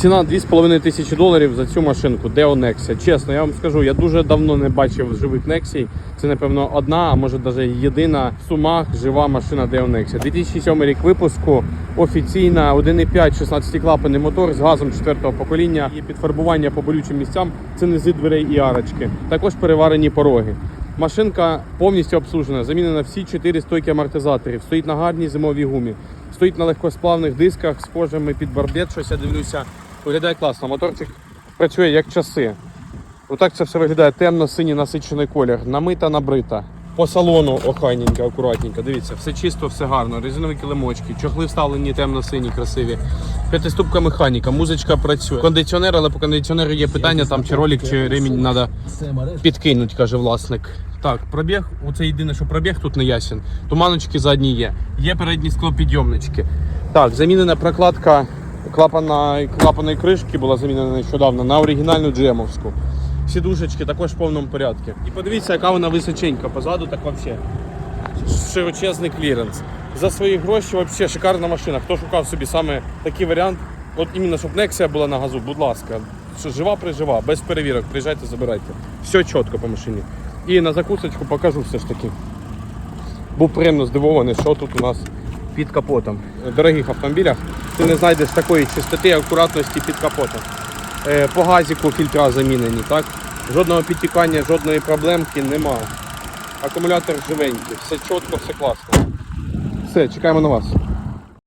Ціна 2,5 тисячі доларів за цю машинку Deo Nexia. Чесно, я вам скажу, я дуже давно не бачив живих Nexій. Це, напевно, одна, а може навіть єдина в сумах жива машина Deo Nexia. 2007 рік випуску, офіційна 1,5 16 клапаний мотор з газом 4-го покоління. Є підфарбування по болючим місцям, це низи дверей і арочки. Також переварені пороги. Машинка повністю обслужена, замінена всі 4 стойки амортизаторів, стоїть на гарній зимовій гумі, стоїть на легкосплавних дисках, схожими під барбет, щось я дивлюся. Виглядає класно. Моторчик працює як часи. Отак це все виглядає темно-синій насичений колір, намита, набрита. По салону охайненько, акуратненько. Дивіться, все чисто, все гарно. Резинові килимочки, чохли вставлені темно-сині, красиві. П'ятиступка механіка, музичка працює. Кондиціонер, але по кондиціонеру є питання, там чи ролик, чи ремінь треба підкинуть, каже власник. Так, пробіг, оце єдине, що пробіг тут не ясен. Туманочки задні є. Є передні склопідйомнички. Так, замінена прокладка клапана, клапаної кришки була замінена нещодавно на оригінальну джемовську. Сідушечки також в повному порядку. І подивіться, яка вона височенька. Позаду так взагалі. Широчезний кліренс. За свої гроші взагалі шикарна машина. Хто шукав собі саме такий варіант, от іменно щоб Nexia була на газу, будь ласка. Жива прижива, без перевірок, приїжджайте, забирайте. Все чітко по машині. І на закусочку покажу все ж таки. Був приємно здивований, що тут у нас під капотом. В дорогих автомобілях ти не знайдеш такої чистоти акуратності під капотом. Е, По газіку фільтра замінені, так? Жодного підтікання, жодної проблемки немає. Акумулятор живенький, все чітко, все класно. Все, чекаємо на вас.